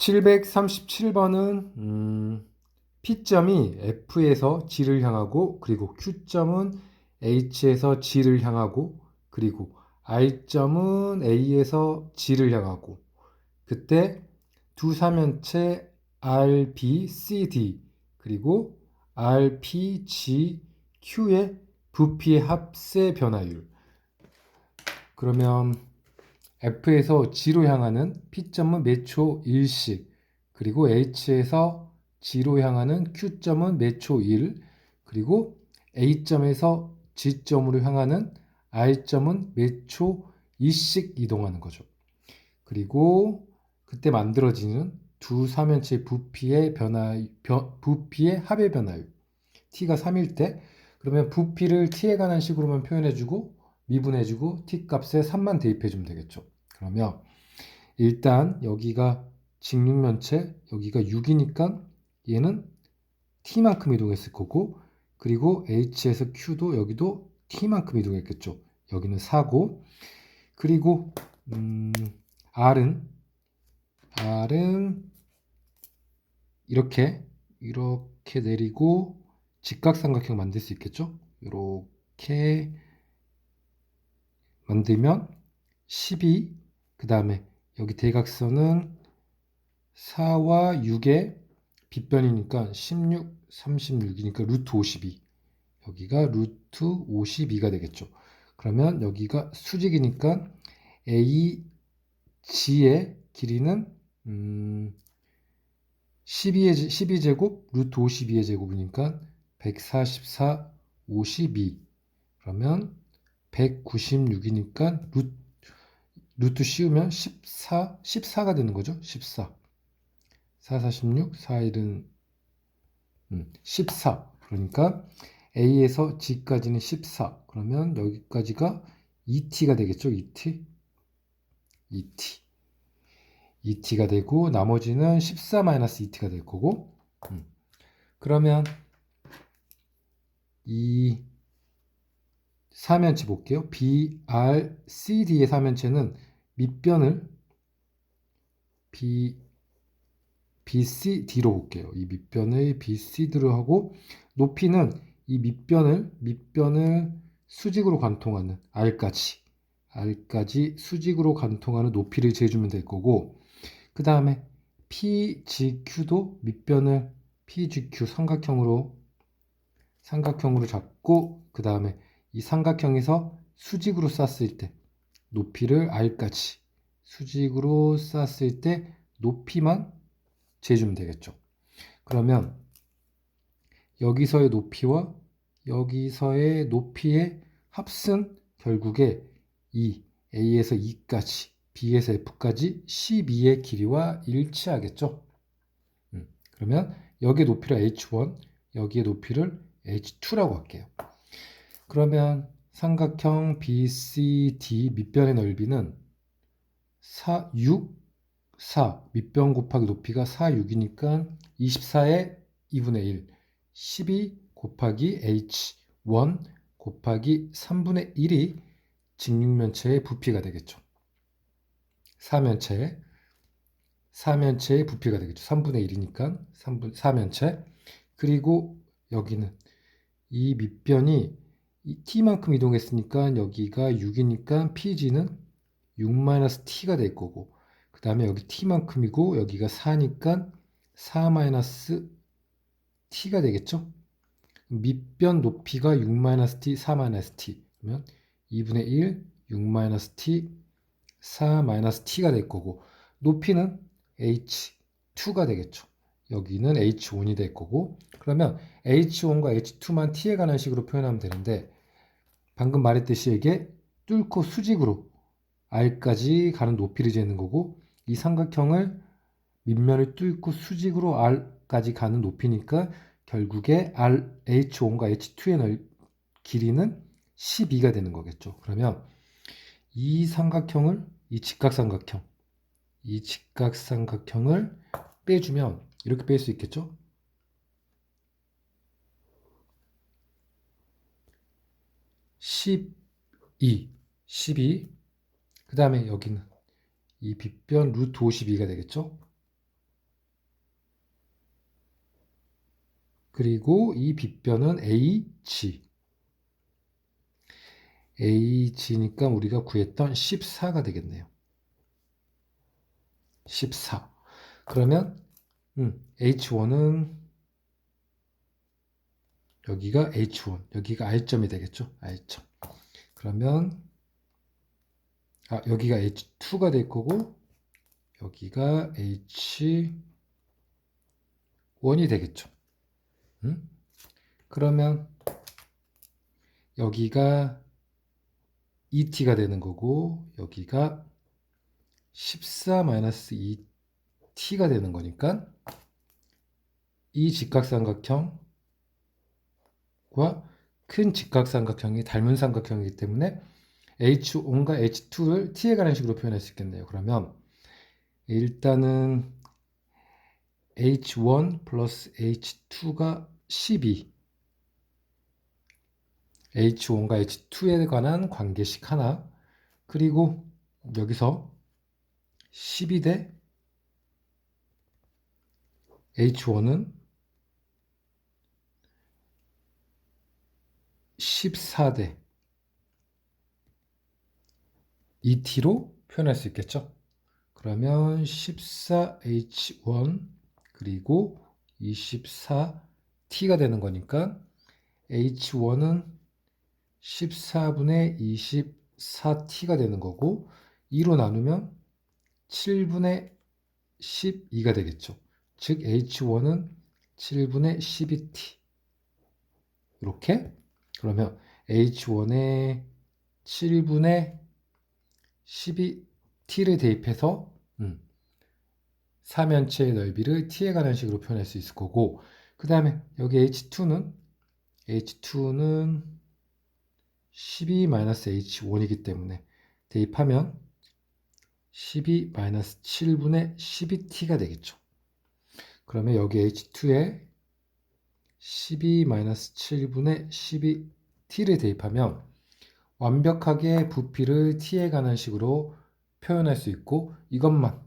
737번은 음, P점이 F에서 G를 향하고 그리고 Q점은 H에서 G를 향하고 그리고 R점은 A에서 G를 향하고. 그때 두 사면체 R, B, C, D 그리고 R, P, G, Q의 부피의 합세 변화율. 그러면 F에서 G로 향하는 P점은 몇 초? 1씩. 그리고 H에서 G로 향하는 Q점은 몇 초? 1 그리고 A점에서 G점으로 향하는 R점은 몇 초? 2씩 이동하는 거죠. 그리고 그때 만들어지는 두 사면체 부피의 변화 변, 부피의 합의 변화율. T가 3일 때. 그러면 부피를 t에 관한 식으로만 표현해주고 미분해주고 t 값에 3만 대입해주면 되겠죠. 그러면 일단 여기가 직육면체 여기가 6이니까 얘는 t만큼 이동했을 거고 그리고 h에서 q도 여기도 t만큼 이동했겠죠. 여기는 4고 그리고 음, r은 r은 이렇게 이렇게 내리고 직각삼각형 만들 수 있겠죠? 이렇게 만들면 12, 그 다음에 여기 대각선은 4와 6의 빗변이니까 16, 36이니까 루트 52. 여기가 루트 52가 되겠죠. 그러면 여기가 수직이니까 A, G의 길이는 음, 12의, 12제곱 루트 52의 제곱이니까 144, 52 그러면 196이니까 루트, 루트 씌우면 14, 14가 되는 거죠. 14. 4, 46, 4, 1은 음, 14. 그러니까 A에서 G까지는 14. 그러면 여기까지가 2t가 되겠죠. 2t. 2t. 2t가 되고 나머지는 14-2t가 될 거고 음. 그러면 이 사면체 볼게요. B, R, C, D의 사면체는 밑변을 B, B, C, D로 볼게요. 이 밑변을 B, C, D로 하고 높이는 이 밑변을 밑변을 수직으로 관통하는 R까지 R까지 수직으로 관통하는 높이를 재주면 될 거고 그 다음에 PGQ도 밑변을 PGQ 삼각형으로 삼각형으로 잡고 그 다음에 이 삼각형에서 수직으로 쌌을 때 높이를 R까지 수직으로 쌌을 때 높이만 재주면 되겠죠. 그러면 여기서의 높이와 여기서의 높이의 합은 결국에 이 A에서 E까지 B에서 F까지 12의 길이와 일치하겠죠. 음, 그러면 여기의 높이를 H1, 여기의 높이를 H2라고 할게요. 그러면 삼각형 BCD 밑변의 넓이는 4, 6, 4 밑변 곱하기 높이가 4, 6이니까 24의 2분의 1, 12 곱하기 H1 곱하기 3분의 1이 직육면체의 부피가 되겠죠. 사면체, 사면체의 부피가 되겠죠. 3분의 1이니까 3분, 사면체. 그리고 여기는 이 밑변이 t만큼 이동했으니까 여기가 6이니까 pg는 6-t가 될 거고 그 다음에 여기 t만큼이고 여기가 4니까 4-t가 되겠죠? 밑변 높이가 6-t, 4-t 그러면 2분의 1, 6-t, 4-t가 될 거고 높이는 h2가 되겠죠. 여기는 h1이 될 거고 그러면 h1과 h2만 t에 관한 식으로 표현하면 되는데 방금 말했듯이 이게 뚫고 수직으로 r까지 가는 높이를 재는 거고 이 삼각형을 밑면을 뚫고 수직으로 r까지 가는 높이니까 결국에 r h1과 h2의 길이는 12가 되는 거겠죠. 그러면 이 삼각형을 이 직각삼각형 이 직각삼각형을 빼주면 이렇게 뺄 수 있겠죠? 12, 12. 그 다음에 여기는 이 빗변 루트 52가 되겠죠? 그리고 이 빗변은 h, h니까 우리가 구했던 14가 되겠네요. 14. 그러면 음, H1은 여기가 H1, 여기가 R점이 되겠죠? R점. 그러면 아, 여기가 H2가 될 거고 여기가 H1이 되겠죠. 음? 그러면 여기가 ET가 되는 거고 여기가 14-2t가 되는 거니까 이 직각삼각형과 큰 직각삼각형이 닮은 삼각형이기 때문에 H1과 H2를 t에 관한 식으로 표현할 수 있겠네요. 그러면 일단은 H1 플러스 H2가 12 H1과 H2에 관한 관계식 하나 그리고 여기서 12대 H1은 14대 ET로 표현할 수 있겠죠? 그러면 14H1 그리고 24T가 되는 거니까 H1은 14분의 24T가 되는 거고 2로 나누면 7분의 12가 되겠죠. 즉 H1은 7분의 12T 이렇게 그러면 H1에 7분의 12T를 대입해서 음, 사면체의 넓이를 T에 관한 식으로 표현할 수 있을 거고 그 다음에 여기 H2는 H2는 12-H1이기 때문에 대입하면 12-7분의 12t가 되겠죠. 그러면 여기 H2에 12-7분의 12t를 대입하면 완벽하게 부피를 t에 관한 식으로 표현할 수 있고 이것만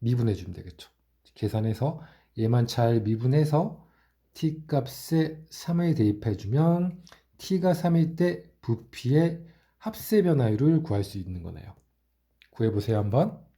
미분해 주면 되겠죠. 계산해서 얘만 잘 미분해서 t 값에 3을 대입해 주면 t가 3일 때 부피의 합세 변화율을 구할 수 있는 거네요. 구해보세요 한번.